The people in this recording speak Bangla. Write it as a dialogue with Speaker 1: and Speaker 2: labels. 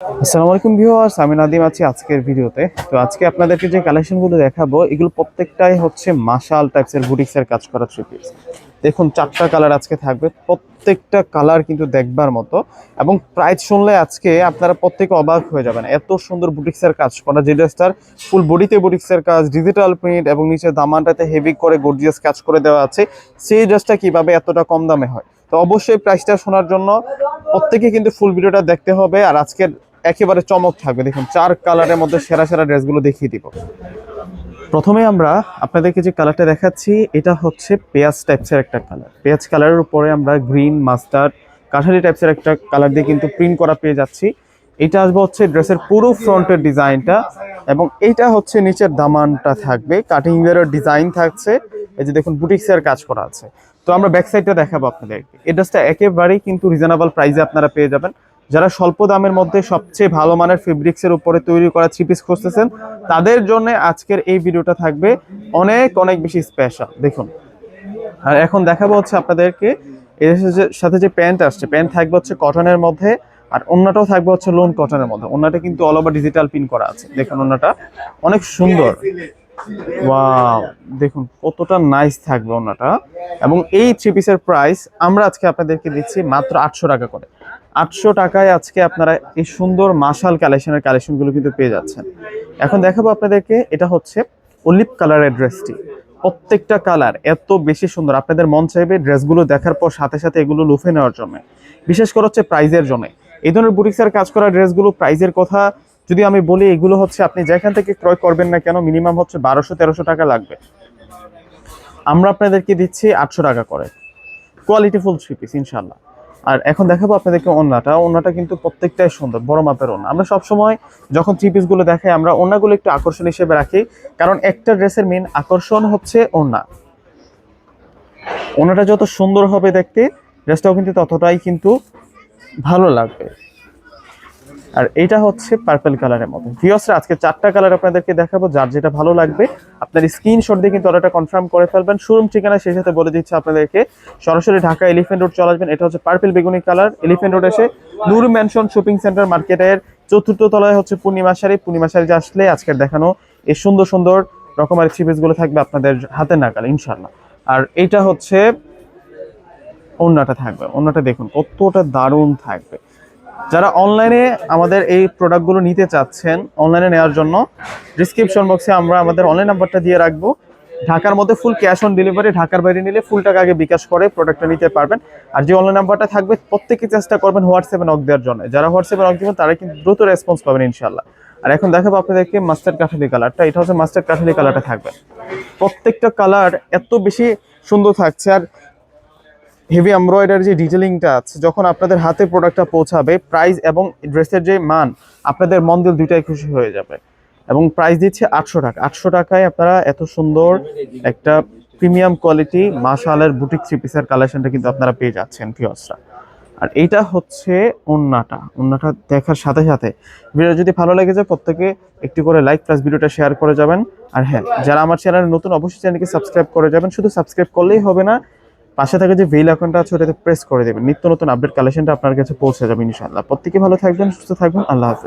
Speaker 1: আসসালামু আলাইকুম ভিউয়ার্স, আমি নাদিম আছি আজকের ভিডিওতে। তো আজকে আপনাদেরকে যে কালেকশনগুলো দেখাবো, এগুলো প্রত্যেকটাই হচ্ছে মাশাল টাইপসের বুটিক্সের কাজ করা থ্রি পিস দেখুন, চারটা কালার আজকে থাকবে, প্রত্যেকটা কালার কিন্তু দেখবার মতো। এবং প্রাইস শুনলে আজকে আপনারা প্রত্যেকে অবাক হয়ে যাবেন, এত সুন্দর বুটিক্সের কাজ করা। যে ড্রেসটার ফুল বডিতে বুটিক্সের কাজ ডিজিটাল প্রিন্ট এবং নিচে দামানটাতে হেভি করে গর্জিয়াস কাজ করে দেওয়া আছে, সেই ড্রেসটা কীভাবে এতটা কম দামে হয়? তো অবশ্যই প্রাইসটা শোনার জন্য প্রত্যেকে কিন্তু ফুল ভিডিওটা দেখতে হবে। আর আজকের একেবারে চমক থাকবে। দেখুন, চার কালারের মধ্যে সেরা সেরা ড্রেসগুলো দেখিয়ে দিব। প্রথমে আমরা আপনাদেরকে যে কালারটা দেখাচ্ছি, এটা হচ্ছে পেঁয়াজ টাইপসের একটা কালার পেঁয়াজ কালারের উপরে আমরা গ্রিন মাস্টার্ড কাঠালি টাইপসের একটা কালার দিয়ে কিন্তু প্রিন্ট করা পেয়ে যাচ্ছি। এটা আসবে হচ্ছে ড্রেসের পুরো ফ্রন্টের ডিজাইনটা এবং এইটা হচ্ছে নিচের দামানটা থাকবে। কাটিং এর ডিজাইন থাকছে। এই যে দেখুন বুটিক্সের কাজ করা আছে। তো আমরা ব্যাক সাইডটা দেখাবো আপনাদেরকে। এই ড্রেসটা একেবারেই কিন্তু রিজনেবল প্রাইসে আপনারা পেয়ে যাবেন। যারা স্বল্প দামের মধ্যে সবচেয়ে ভালো মানের ফেব্রিক্সের উপরে তৈরি করা থ্রি পিস খুঁজতেছেন, তাদের জন্য আজকের এই ভিডিওটা থাকবে অনেক অনেক বেশি স্পেশাল দেখুন। আর এখন দেখাবো হচ্ছে আপনাদেরকে, এর সাথে- যে প্যান্ট আসছে প্যান্ট থাকবে হচ্ছে কটনের মধ্যে, আর অন্যটাও থাকবে হচ্ছে লোন কটনের মধ্যে। অন্যটা কিন্তু অল ওভার ডিজিটাল পিন করা আছে। দেখুন অন্যটা অনেক সুন্দর। ওয়াও দেখুন, কতটা নাইস থাকবে ওনাটা এবং এই থ্রি পিসের প্রাইস আমরা আজকে আপনাদেরকে দিচ্ছি মাত্র আটশো টাকা করে। আটশো টাকায় আজকে আপনারা এই সুন্দর মাশাল কালেকশনের কালেকশনগুলো কিন্তু পেয়ে যাচ্ছেন। এখন দেখাবো আপনাদেরকে, এটা হচ্ছে অলিভ কালারের ড্রেসটি প্রত্যেকটা কালার এত বেশি সুন্দর। আপনাদের মন চাইবে ড্রেসগুলো দেখার পর সাথে সাথে এগুলো লুফে নেওয়ার জন্য। বিশেষ করে হচ্ছে প্রাইজের জন্য। এই ধরনের বুটিক্সের কাজ করা ড্রেসগুলো প্রাইজের কথা যদি আমি বলি, এগুলো হচ্ছে আপনি যেখান থেকে ক্রয় করবেন না কেন মিনিমাম হচ্ছে বারোশো, তেরোশো টাকা লাগবে। আমরা আপনাদেরকে দিচ্ছি আটশো টাকা করে। কোয়ালিটি ফুল থ্রি পিস ইনশাল্লাহ আর এখন দেখাবো আপনাদেরকে ওন্নাটা। ওন্নাটা কিন্তু প্রত্যেকটাই সুন্দর, বড় মাপের ওন্না। আমরা সবসময় যখন থ্রি পিসগুলো দেখাই, আমরা ওন্নাগুলো একটু আকর্ষণ হিসেবে রাখি। কারণ একটা ড্রেসের মেন আকর্ষণ হচ্ছে ওন্না। ওনাটা যত সুন্দর হবে দেখতে ড্রেসটাও কিন্তু ততটাই কিন্তু ভালো লাগবে। আর এটা হচ্ছে পার্পল কালারের মতো ভিওসরা আজকে চারটা কালার আপনাদেরকে দেখাবো, যার যেটা ভালো লাগবে। আপনার স্ক্রিনশট দিয়ে কিন্তু অর্ডারটা কনফার্ম করে ফেলবেন। শোরুম ঠিকানা, সেই সাথে বলে দিচ্ছে আপনাদেরকে। সরাসরি ঢাকা এলিফেন্ট রোড চলে আসবেন। এটা হচ্ছে পার্পল বেগুনি কালার এলিফেন্ট রোড এসে নূর ম্যানশন শপিং সেন্টার মার্কেটের চতুর্থ তলায় হচ্ছে পূর্ণিমা শাড়ি। পূর্ণিমা শাড়ি আসলে আজকের দেখানো এই সুন্দর সুন্দর রকমের থ্রি গুলো থাকবে আপনাদের হাতে নাগাল ইনশাল্লাহ আর এটা হচ্ছে অন্যটা থাকবে। অন্যটা দেখুন, কতটা দারুণ থাকবে। যারা অনলাইনে আমাদের এই প্রোডাক্টগুলো নিতে চাচ্ছেন অনলাইনে নেওয়ার জন্য ডিসক্রিপশন বক্সে আমরা আমাদের অনলাইন নাম্বারটা দিয়ে রাখব। ঢাকার মধ্যে ফুল ক্যাশ অন ডেলিভারি ঢাকার বাইরে নিলে ফুল টাকা আগে বিকাশ করে প্রোডাক্টটা নিতে পারবেন। আর যে অনলাইন নাম্বারটা থাকবে, প্রত্যেকে চেষ্টা করবেন হোয়াটসঅ্যাপে নক দেওয়ার জন্য। যারা হোয়াটসঅ্যাপে নক দেবেন তারা কিন্তু দ্রুত রেসপন্স পাবেন ইনশাল্লাহ আর এখন দেখাবো আপনাদেরকে মাস্টার কাঠালি কালারটা এটা হচ্ছে মাস্টার কাঠালি কালারটা থাকবে। প্রত্যেকটা কালার এত বেশি সুন্দর থাকছে। আর হেভি এমব্রয়ডারি যে ডিটেলিংটা আছে, যখন আপনাদের হাতে প্রোডাক্টটা পৌঁছাবে প্রাইস এবং ড্রেসের যে মান, আপনাদের মন দিল দুইটাই খুশি হয়ে যাবে। এবং প্রাইস দিচ্ছে আটশো টাকা। আটশো টাকায় আপনারা এত সুন্দর একটা প্রিমিয়াম কোয়ালিটি মাশালের বুটিক থ্রি পিসের কালেকশনটা কিন্তু আপনারা পেয়ে যাচ্ছেন ফিওসরা আর এইটা হচ্ছে ওন্নাটা। ওন্নাটা দেখার সাথে সাথে ভিডিও যদি ভালো লেগে যায়, প্রত্যেকে একটি করে লাইক প্লাস ভিডিওটা শেয়ার করে যাবেন। আর হ্যাঁ যারা আমার চ্যানেলে নতুন, অবশ্যই চ্যানেলকে সাবস্ক্রাইব করে যাবেন। শুধু সাবস্ক্রাইব করলেই হবে না পাশে থাকে যে বেল আইকনটা আছে, ওটাতে প্রেস করে দেবেন। নিত্য নতুন আপডেট কালেকশনটা আপনার কাছে পৌঁছে যাবে ইনশাআল্লাহ। প্রত্যেকে ভালো থাকবেন, সুস্থ থাকবেন। আল্লাহ হাফেজ।